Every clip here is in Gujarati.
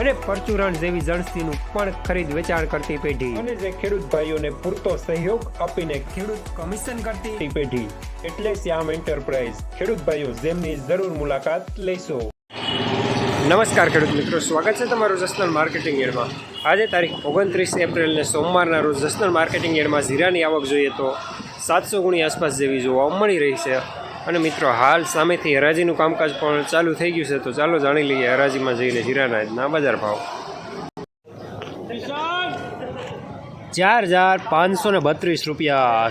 અને પરચુરણ જેવી જણસીનું પણ ખરીદ વેચાણ કરતી પેઢી. અને જે ખેડૂત ભાઈઓને પૂરતો સહયોગ આપીને ખેડૂત કમિશન કરતી પેઢી. એટલે શ્યામ એન્ટરપ્રાઇઝ. ખેડૂત ભાઈઓ જેમની જરૂર મુલાકાત લેશો. નમસ્કાર ખેડૂત મિત્રો સ્વાગત છે તમારું જસનલ માર્કેટિંગ યાર્ડમાં આજે તારીખ ઓગણત્રીસ એપ્રિલને સોમવારના રોજ જસનલ માર્કેટિંગ યાર્ડમાં જીરાની આવક જોઈએ તો સાતસો ગુણી આસપાસ જેવી જોવા મળી રહી છે. અને મિત્રો, હાલ સામેથી હરાજીનું કામકાજ પણ ચાલુ થઈ ગયું છે, તો ચાલો જાણી લઈએ હરાજીમાં જઈને જીરાના ના બજાર ભાવ. ચાર હજાર પાંચસો ને બત્રીસ રૂપિયા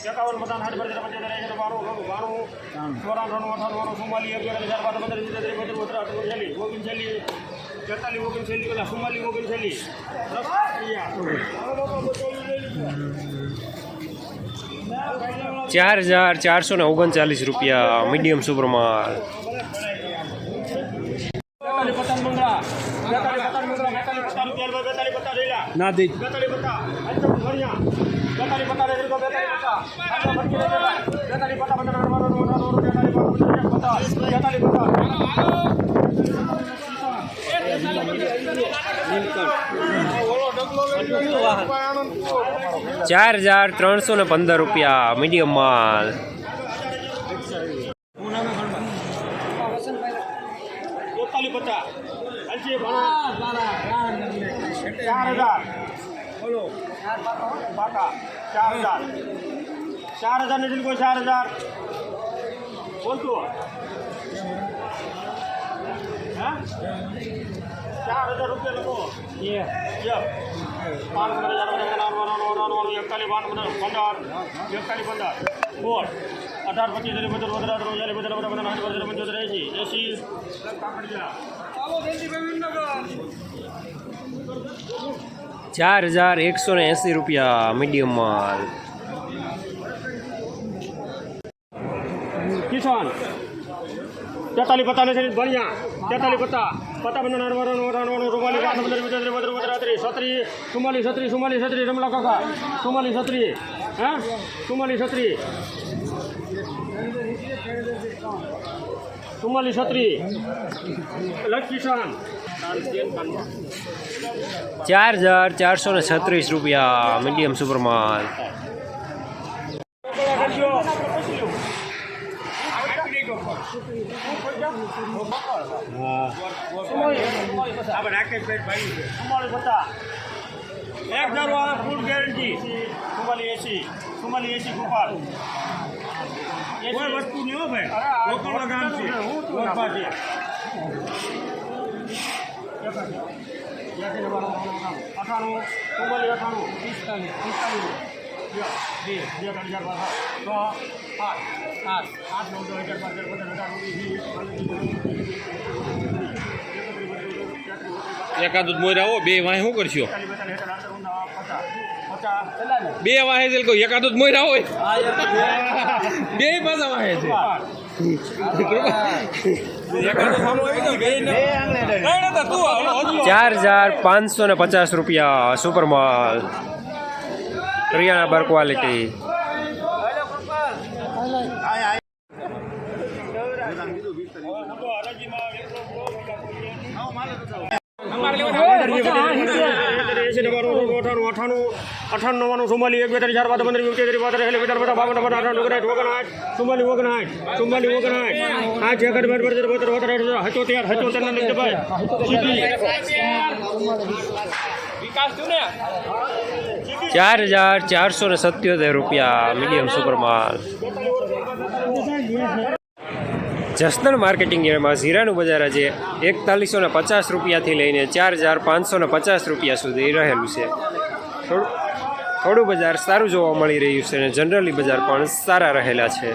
એકાવન સાઠ પંચોતેર બાણું બાણું ચોરાણું અઠાણું અગિયાર હજાર પંદર સિત્તેર ચાર હજાર ચારસો ને ઓગણચાલીસ રૂપિયા મીડિયમ લેલા ના દે ચાર હજાર ત્રણસો ને પંદર રૂપિયા મીડિયમ માલ ચાર હજાર બોલો પાકા ચાર હજાર ચાર હજાર નથી કોઈ ચાર હજાર બોલતું હા ચાર હજાર રૂપિયા લખો પાંચ હજાર એકતાલીસ પંદર એકતાલીસ પંદર બોલ અઢાર પચીસ ત્રીસ પંદર પંદર અઢાર ઓગણચાલીસ પંદર પંદર પંદર પંચોતેર એંસી એંસી કાકડિયા ચાર હજાર એકસો ને એંસી રૂપિયા મીડિયમ માલ. કિસાન, તેતાલીસ પચાસ છે ભણ્યા. તેતાલીસ પચાસ પચાસ પંદર અઠવાનું અઠવાનું રૂમાલી પાંચ પંદર પંદર પંદર પંદર ત્રીસ સત્રી ચુમ્માલીસ સત્રી ચુમ્માલીસ સત્રી રમલા કાકા. ચુમ્માલીસ સત્રી હા? ચુમ્માલીસ સત્રી ચુમ્માલીસ સત્રી લખ કિસાન. ચાર હજાર ચારસો ને છત્રીસ રૂપિયા મીડિયમ સુપરમાલ. એક હજાર ફૂલ ગેરંટી ચુમ્માલી એસી ચુમ્માલી એસી કુપાર કોઈ વસ્તુ નહીં હો ભાઈ લોકલ ગામ છે છે અઠાણું ચુમ્માલી અઠાણું પિસ્તાલીસ પિસ્તાલીસ બે બે ત્રણ હજાર છ આઠ આઠ આઠ નવ દસ હજાર પાંચ હજાર પંદર એકાદું મોરા હો બે વાહે શું કરશો બે વાહે છે એકાદું મોરા હોય બે પાછા વાહે છે. ચાર હજાર પાંચસો ને પચાસ રૂપિયા સુપરમાલ. હરિયાણા બર ક્વોલિટી. એંસી નવ્વાણું અઠાણું અઠાણું અઠાણું, નવ્વાણું ચુમ્માલીસ એક બે ત્રણ ચાર, પાંચ, પંદર, વીસ ત્રીસ પાંત્રીસ છેલ્લે બધા બધા બાવન બધા અઠાણું ઓગણસાઠ ઓગણસાઠ ચુમ્માલીસ ઓગણસાઠ ચુમ્માલીસ ઓગણસાઠ આઠ એકડ બાર બોતેર બોતેર બોતેર ભાઈ. ચાર હજાર ચારસો ને સત્યોતેર રૂપિયા મીડિયમ સુપરમાલ જસદણ માર્કેટિંગ યાર્ડમાં જીરાનું બજાર આજે એકતાલીસો ને પચાસ રૂપિયાથી લઈને ચાર હજાર પાંચસો ને પચાસ રૂપિયા સુધી રહેલું છે. થોડું થોડું બજાર સારું જોવા મળી રહ્યું છે અને જનરલી બજાર પણ સારા રહેલા છે.